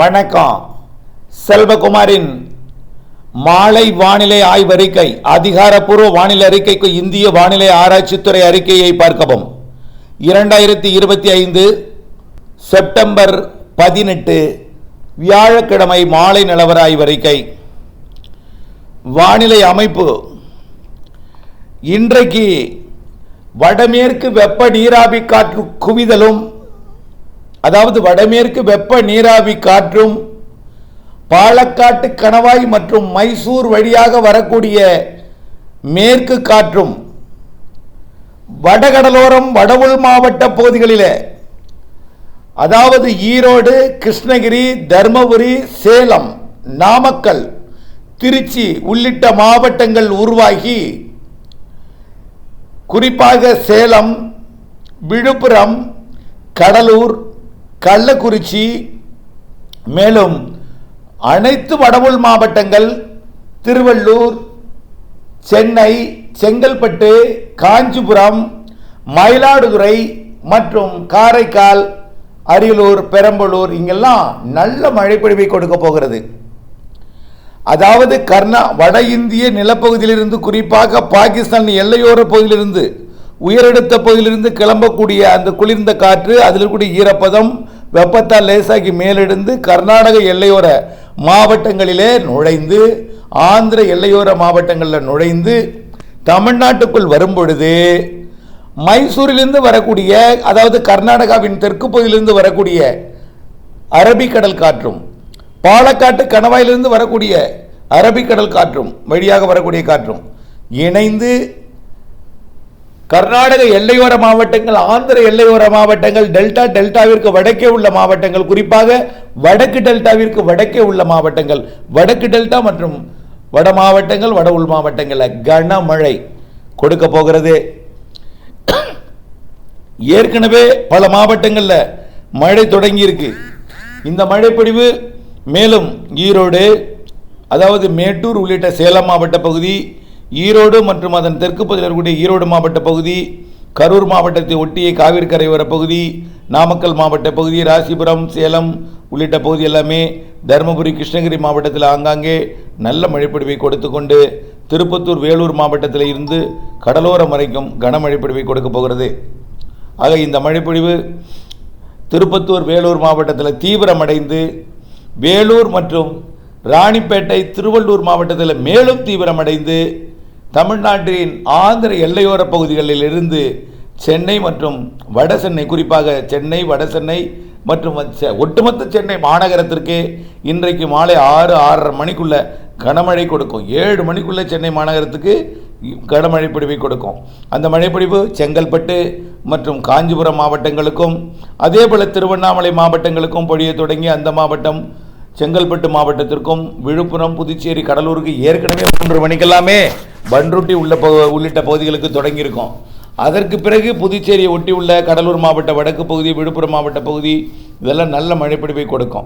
வணக்கம். செல்வகுமாரின் மாலை வானிலை ஆய்வறிக்கை அதிகாரப்பூர்வ வானிலை அறிக்கைக்கு இந்திய வானிலை ஆராய்ச்சித்துறை அறிக்கையை பார்க்கவும். இரண்டாயிரத்தி இருபத்தி ஐந்து செப்டம்பர் பதினெட்டு வியாழக்கிழமை மாலை நிலவர ஆய்வறிக்கை வானிலை அமைப்பு. இன்றைக்கு வடமேற்கு வெப்ப நீராவி காற்று குவிதலும் அதாவது வடமேற்கு வெப்ப நீராவி காற்றும் பாலக்காட்டு கணவாய் மற்றும் மைசூர் வழியாக வரக்கூடிய மேற்கு காற்றும் வடகடலோரம் வடவுள் மாவட்ட பகுதிகளில். அதாவது ஈரோடு கிருஷ்ணகிரி தர்மபுரி சேலம் நாமக்கல் திருச்சி உள்ளிட்ட மாவட்டங்கள் உருவாகி குறிப்பாக சேலம் விழுப்புரம் கடலூர் கள்ளக்குறிச்சி மேலும் அனைத்து வடவுள் மாவட்டங்கள் திருவள்ளூர் சென்னை செங்கல்பட்டு காஞ்சிபுரம் மயிலாடுதுறை மற்றும் காரைக்கால் அரியலூர் பெரம்பலூர் இங்கெல்லாம் நல்ல மழைப்பொழிவை கொடுக்க போகிறது. அதாவது கர்நா வட இந்திய நிலப்பகுதியிலிருந்து குறிப்பாக பாகிஸ்தான் எல்லையோர பகுதியிலிருந்து உயரெடுத்த பகுதியிலிருந்து கிளம்பக்கூடிய அந்த குளிர்ந்த காற்று அதில் இருக்கக்கூடிய ஈரப்பதம் வெப்பத்தால் லேசாகி மேலெடுந்து கர்நாடக எல்லையோர மாவட்டங்களிலே நுழைந்து ஆந்திர எல்லையோர மாவட்டங்களில் நுழைந்து தமிழ்நாட்டுக்குள் வரும்பொழுது மைசூரிலிருந்து வரக்கூடிய அதாவது கர்நாடகாவின் தெற்கு பகுதியிலிருந்து வரக்கூடிய அரபிக்கடல் காற்றும் பாலக்காட்டு கணவாயிலிருந்து வரக்கூடிய அரபிக்கடல் காற்றும் வழியாக வரக்கூடிய காற்றும் இணைந்து கர்நாடக எல்லையோர மாவட்டங்கள் ஆந்திர எல்லையோர மாவட்டங்கள் டெல்டா டெல்டாவிற்கு வடக்கே உள்ள மாவட்டங்கள் குறிப்பாக வடக்கு டெல்டாவிற்கு வடக்கே உள்ள மாவட்டங்கள். வடக்கு டெல்டா மற்றும் வட மாவட்டங்கள் வட உள் மாவட்டங்களில் கனமழை கொடுக்க போகிறது. ஏற்கனவே பல மாவட்டங்களில் மழை தொடங்கியிருக்கு. இந்த மழைப்பொழிவு மேலும் ஈரோடு அதாவது மேட்டூர் உள்ளிட்ட சேலம் மாவட்ட பகுதி ஈரோடு மற்றும் அதன் தெற்கு பகுதியில் இருக்கக்கூடிய ஈரோடு மாவட்ட பகுதி கரூர் மாவட்டத்தை ஒட்டிய காவிரிக்கரையோர பகுதி நாமக்கல் மாவட்ட பகுதி ராசிபுரம் சேலம் உள்ளிட்ட பகுதி எல்லாமே தருமபுரி கிருஷ்ணகிரி மாவட்டத்தில் ஆங்காங்கே நல்ல மழைப்பொழிவை கொடுத்து கொண்டு திருப்பத்தூர் வேலூர் மாவட்டத்தில் இருந்து கடலோரம் வரைக்கும் கனமழைப்பொழிவை கொடுக்க போகிறது. ஆக இந்த மழைப்பொழிவு திருப்பத்தூர் வேலூர் மாவட்டத்தில் தீவிரமடைந்து வேலூர் மற்றும் ராணிப்பேட்டை திருவள்ளூர் மாவட்டத்தில் மேலும் தீவிரமடைந்து தமிழ்நாட்டின் ஆந்திர எல்லையோர பகுதிகளில் இருந்து சென்னை மற்றும் வட சென்னை குறிப்பாக சென்னை வட சென்னை மற்றும் ஒட்டுமொத்த சென்னை மாநகரத்திற்கு இன்றைக்கு மாலை ஆறு ஆறரை மணிக்குள்ள கனமழை கொடுக்கும். ஏழு மணிக்குள்ள சென்னை மாநகரத்துக்கு கனமழை பிடிவை கொடுக்கும். அந்த மழைப்பிடிவு செங்கல்பட்டு மற்றும் காஞ்சிபுரம் மாவட்டங்களுக்கும் அதே போல் திருவண்ணாமலை மாவட்டங்களுக்கும் பொழிய தொடங்கி அந்த மாவட்டம் செங்கல்பட்டு மாவட்டத்திற்கும் விழுப்புரம் புதுச்சேரி கடலூருக்கு ஏற்கனவே மூன்று மணிக்கெல்லாமே பன்ருட்டி உள்ள பகு- உள்ளிட்ட பகுதிகளுக்கு தொடங்கியிருக்கும். அதற்கு பிறகு புதுச்சேரியை ஒட்டி உள்ள கடலூர் மாவட்ட வடக்கு பகுதி விழுப்புரம் மாவட்ட பகுதி இதெல்லாம் நல்ல மழைப்பிடிப்பை கொடுக்கும்.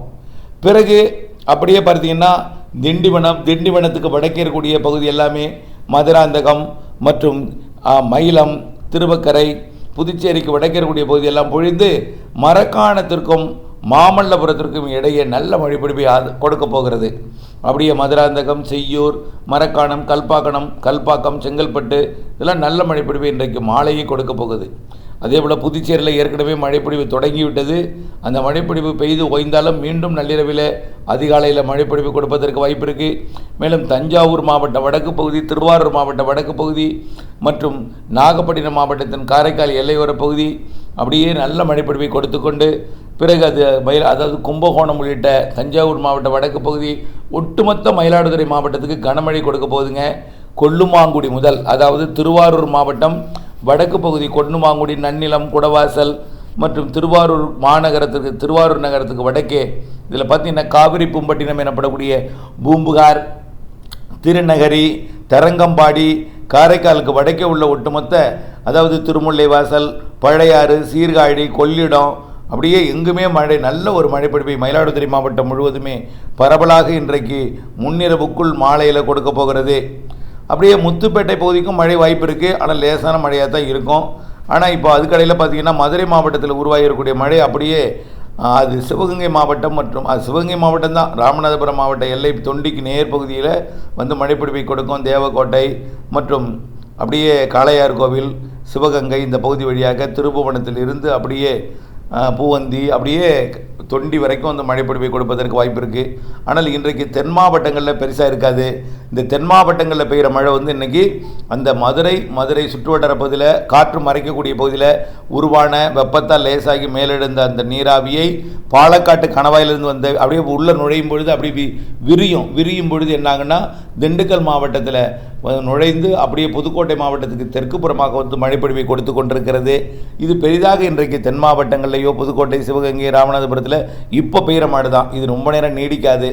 பிறகு அப்படியே பார்த்தீங்கன்னா திண்டிவனம் திண்டிவனத்துக்கு வடக்கே இருக்கக்கூடிய பகுதி எல்லாமே மதுராந்தகம் மற்றும் மயிலம் திருவக்கரை புதுச்சேரிக்கு வடக்கே இருக்கக்கூடிய பகுதி எல்லாம் பொழிந்து மரக்காணத்திற்கும் மாமல்லபுரத்திற்கும் இடையே நல்ல மழைப்பிடிப்பை அது கொடுக்க போகிறது. அப்படியே மதுராந்தகம் செய்யூர் மரக்காணம் கல்பாக்கணம் கல்பாக்கம் செங்கல்பட்டு இதெல்லாம் நல்ல மழைப்பிடிப்பை இன்றைக்கு மாலையே கொடுக்க போகுது. அதே போல் புதுச்சேரியில் ஏற்கனவே மழைப்பொழிவு தொடங்கிவிட்டது. அந்த மழைப்பொழிவு பெய்து ஓய்ந்தாலும் மீண்டும் நள்ளிரவில் அதிகாலையில் மழைப்பொழிவு கொடுப்பதற்கு வாய்ப்பு இருக்குது மேலும் தஞ்சாவூர் மாவட்ட வடக்கு பகுதி திருவாரூர் மாவட்ட வடக்கு பகுதி மற்றும் நாகப்பட்டினம் மாவட்டத்தின் காரைக்கால் எல்லையோர பகுதி அப்படியே நல்ல மழைப்பொழிவை கொடுத்து கொண்டு பிறகு அது மயிலா அதாவது கும்பகோணம் உள்ளிட்ட தஞ்சாவூர் மாவட்ட வடக்கு பகுதி ஒட்டுமொத்த மயிலாடுதுறை மாவட்டத்துக்கு கனமழை கொடுக்க போகுதுங்க. கொல்லுமாங்குடி முதல் அதாவது திருவாரூர் மாவட்டம் வடக்கு பகுதி கொன்னுமாங்குடி நன்னிலம் குடவாசல் மற்றும் திருவாரூர் மாநகரத்துக்கு திருவாரூர் நகரத்துக்கு வடக்கே இதில் பார்த்தீங்கன்னா காவிரி பூம்பட்டினம் எனப்படக்கூடிய பூம்புகார் திருநகரி தரங்கம்பாடி காரைக்காலுக்கு வடக்கே உள்ள ஒட்டுமொத்த அதாவது திருமுல்லை வாசல் பழையாறு சீர்காழி கொள்ளிடம் அப்படியே எங்குமே மழை நல்ல ஒரு மழைப்பிடிப்பை மயிலாடுதுறை மாவட்டம் முழுவதுமே பரவலாக இன்றைக்கு முன்னிரவுக்குள் மாலையில் கொடுக்க போகிறது. அப்படியே முத்துப்பேட்டை பகுதிக்கும் மழை வாய்ப்பு இருக்குது ஆனால் லேசான மழையாக தான் இருக்கும். ஆனால் இப்போ அதுக்கடையில் பார்த்தீங்கன்னா மதுரை மாவட்டத்தில் உருவாகியிருக்கக்கூடிய மழை அப்படியே அது சிவகங்கை மாவட்டம் மற்றும் அது சிவகங்கை மாவட்டம் தான். ராமநாதபுரம் மாவட்ட எல்லை தொண்டிக்கு நேர் பகுதியில் வந்து மழைப்பிடிப்பை கொடுக்கும் தேவக்கோட்டை மற்றும் அப்படியே காளையார் கோவில் சிவகங்கை இந்த பகுதி வழியாக திருப்புவனத்தில் இருந்து அப்படியே பூவந்தி அப்படியே தொண்டி வரைக்கும் அந்த மழைப்பொழிவை கொடுப்பதற்கு வாய்ப்பு இருக்குது ஆனால் இன்றைக்கு தென் மாவட்டங்களில் பெருசாக இருக்காது. இந்த தென் மாவட்டங்களில் பெய்கிற மழை வந்து இன்றைக்கி அந்த மதுரை மதுரை சுற்றுவட்டார பகுதியில் காற்று மறைக்கக்கூடிய பகுதியில் உருவான வெப்பத்தால் லேசாகி மேலெழுந்த அந்த நீராவியை பாலக்காட்டு கணவாயிலிருந்து வந்த அப்படியே உள்ளே நுழையும் பொழுது அப்படியே வி- விரியும். விரியும் பொழுது என்னாங்கன்னா திண்டுக்கல் மாவட்டத்தில் நுழைந்து அப்படியே புதுக்கோட்டை மாவட்டத்துக்கு தெற்கு புறமாக வந்து மழைப்பொழிவை கொடுத்து கொண்டிருக்கிறது. இது பெரிதாக இன்றைக்கு தென் மாவட்டங்கள்லையோ புதுக்கோட்டை சிவகங்கை ராமநாதபுரத்தில் இப்போ பெய்கிற மழை தான் இது ரொம்ப நேரம் நீடிக்காது.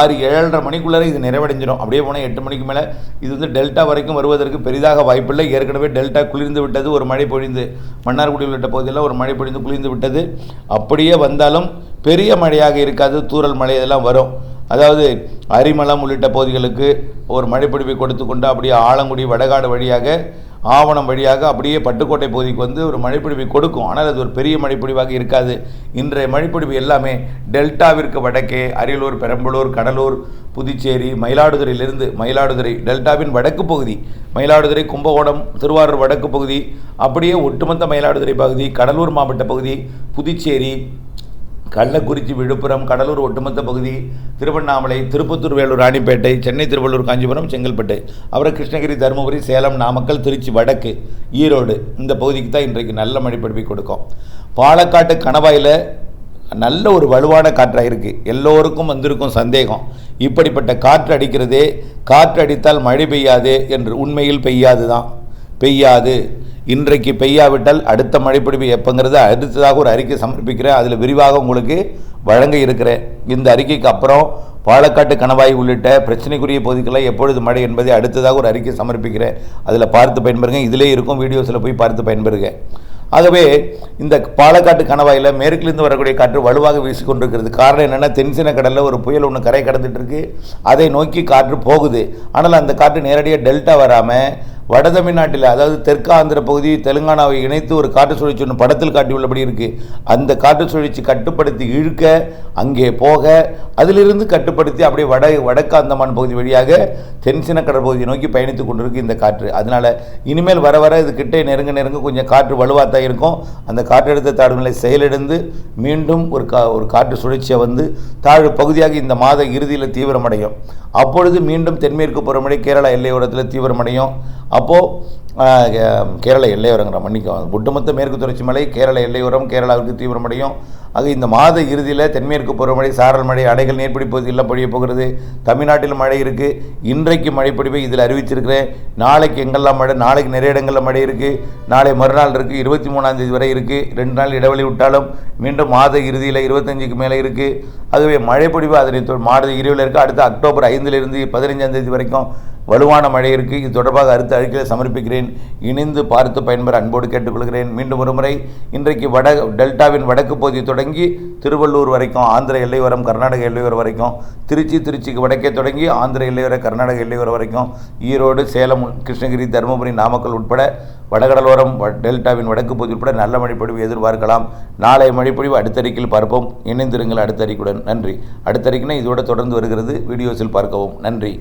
ஆறு ஏழரை மணிக்குள்ளே இது நிறைவடைஞ்சிடும். அப்படியே போனால் எட்டு மணிக்கு மேலே இது வந்து டெல்டா வரைக்கும் வருவதற்கு பெரிதாக வாய்ப்பில்லை. ஏற்கனவே டெல்டா குளிர்ந்து விட்டது ஒரு மழை பொழிந்து மன்னார்குடி உள்ளிட்ட பகுதியில் ஒரு மழை பொழிந்து குளிர்ந்து விட்டது. அப்படியே வந்தாலும் பெரிய மழையாக இருக்காது. தூறல் மழை இதெல்லாம் வரும். அதாவது அரிமளம் உள்ளிட்ட பகுதிகளுக்கு ஒரு மழைப்பிடிப்பை கொடுத்து கொண்டு அப்படியே ஆலங்குடி வடகாடு வழியாக ஆவணம் வழியாக அப்படியே பட்டுக்கோட்டை பகுதிக்கு வந்து ஒரு மழைப்பிடிப்பை கொடுக்கும். ஆனால் அது ஒரு பெரிய மழைப்பிடிவாக இருக்காது. இன்றைய மழைப்பிடிப்பு எல்லாமே டெல்டாவிற்கு வடக்கே அரியலூர் பெரம்பலூர் கடலூர் புதுச்சேரி மயிலாடுதுறையிலிருந்து மயிலாடுதுறை டெல்டாவின் வடக்கு பகுதி மயிலாடுதுறை கும்பகோணம் திருவாரூர் வடக்கு பகுதி அப்படியே ஒட்டுமொத்த மயிலாடுதுறை பகுதி கடலூர் மாவட்ட பகுதி புதுச்சேரி கள்ளக்குறிச்சி விழுப்புரம் கடலூர் ஒட்டுமொத்த பகுதி திருவண்ணாமலை திருப்பத்தூர் வேலூர் ராணிப்பேட்டை சென்னை திருவள்ளூர் காஞ்சிபுரம் செங்கல்பட்டு. அப்புறம் கிருஷ்ணகிரி தருமபுரி சேலம் நாமக்கல் திருச்சி வடக்கு ஈரோடு. இந்த பகுதிக்கு தான் இன்றைக்கு நல்ல மழைப்பிடிப்பை கொடுக்கும். பாலக்காட்டு கணவாயில் நல்ல ஒரு வலுவான காற்றாக இருக்குது எல்லோருக்கும் வந்திருக்கும் சந்தேகம். இப்படிப்பட்ட காற்று அடிக்கிறதே காற்று அடித்தால் மழை பெய்யாது என்று உண்மையில் பெய்யாது தான் பெய்யாது. இன்றைக்கு பெய்யாவிட்டால் அடுத்த மழைப்பிடிப்பு எப்போங்கிறத அடுத்ததாக ஒரு அறிக்கை சமர்ப்பிக்கிறேன். அதில் விரிவாக உங்களுக்கு வழங்க இருக்கிறேன். இந்த அறிக்கைக்கு அப்புறம் பாலக்காட்டு கணவாய் உள்ளிட்ட பிரச்சனைக்குரிய பகுதிகளை எப்பொழுது மழை என்பதை அடுத்ததாக ஒரு அறிக்கை சமர்ப்பிக்கிறேன். அதில் பார்த்து பயன்பெறுங்க. இதிலே இருக்கும் வீடியோஸில் போய் பார்த்து பயன்பெறுங்க. ஆகவே இந்த பாலக்காட்டு கணவாயில் மேற்கிலிருந்து வரக்கூடிய காற்று வலுவாக வீசிக்கொண்டிருக்கிறது. காரணம் என்னென்னா தென்சின கடலில் ஒரு புயல் ஒன்று கரை கடந்துட்டு இருக்கு. அதை நோக்கி காற்று போகுது. ஆனால் அந்த காற்று நேரடியாக டெல்டா வராமல் வட தமிழ்நாட்டில் அதாவது தெற்கு ஆந்திர பகுதி தெலுங்கானாவை இணைத்து ஒரு காற்று சுழற்சி ஒன்று படத்தில் காட்டியுள்ளபடி இருக்குது அந்த காற்று சுழற்சி கட்டுப்படுத்தி இழுக்க அங்கே போக அதிலிருந்து கட்டுப்படுத்தி அப்படியே வட வடக்கு அந்தமான் பகுதி வழியாக தென்சின கடல் பகுதியை நோக்கி பயணித்து கொண்டிருக்கு இந்த காற்று. அதனால் இனிமேல் வர வர இது கிட்டே நெருங்க நெருங்க கொஞ்சம் காற்று வலுவாக தான் இருக்கும். அந்த காற்றழுத்த தாழ்வு நிலை செயலிழந்து மீண்டும் ஒரு கா ஒரு காற்று சுழற்சியை வந்து தாழ்வு பகுதியாக இந்த மாத இறுதியில் தீவிரமடையும். அப்பொழுது மீண்டும் தென்மேற்கு புறமடை கேரளா எல்லையோரத்தில் தீவிரமடையும். அப்போது கேரள எல்லையோரங்கிற மன்னிக்கும் ஒட்டுமொத்த மேற்கு தொடர்ச்சி மலை கேரள எல்லையோரம் கேரளாவுக்கு தீவிரமடையும். ஆக இந்த மாத இறுதியில் தென்மேற்கு பருவமழை சாரல் மழை அடைகள் நீர்பிடி பகுதியில் பொழிய போகிறது. தமிழ்நாட்டில் மழை இருக்குது இன்றைக்கு மழைப்பிடிப்பை இதில் அறிவிச்சிருக்கிறேன். நாளைக்கு எங்கெல்லாம் மழை? நாளைக்கு நிறைய இடங்களில் மழை இருக்குது நாளை மறுநாள் இருக்குது இருபத்தி மூணாம் தேதி வரை இருக்குது ரெண்டு நாள் இடைவெளி விட்டாலும் மீண்டும் மாத இறுதியில் இருபத்தஞ்சுக்கு மேலே இருக்குது ஆகவே மழைப்பொழிவு அதனை மாத இறுதியில் இருக்குது அடுத்து அக்டோபர் ஐந்திலிருந்து பதினைஞ்சாம் தேதி வரைக்கும் வலுவான மழை இருக்குது இது தொடர்பாக அடுத்த அறிக்கையில் சமர்ப்பிக்கிறேன். இணைந்து பார்த்து பயன்பெற அன்போடு கேட்டுக்கொள்கிறேன். மீண்டும் ஒருமுறை இன்றைக்கு வட டெல்டாவின் வடக்கு பகுதி தொடங்கி திருவள்ளூர் வரைக்கும் ஆந்திர எல்லையோரம் கர்நாடக எல்லையோரம் வரைக்கும் திருச்சி திருச்சிக்கு வடக்கே தொடங்கி ஆந்திர எல்லையோர கர்நாடக எல்லையோரம் வரைக்கும் ஈரோடு சேலம் கிருஷ்ணகிரி தருமபுரி நாமக்கல் உட்பட வடகடலோரம் வ- டெல்டாவின் வடக்கு பகுதி உட்பட நல்ல மழைப்பொழிவு எதிர்பார்க்கலாம். நாளை மழைப்பொழிவு அடுத்த அறிக்கையில் பார்ப்போம். இணைந்திருங்கள் அடுத்த அறிக்கையுடன் நன்றி. அடுத்த அறிக்கைனா இதோட தொடர்ந்து வருகிறது. வீடியோஸில் பார்க்கவும். நன்றி.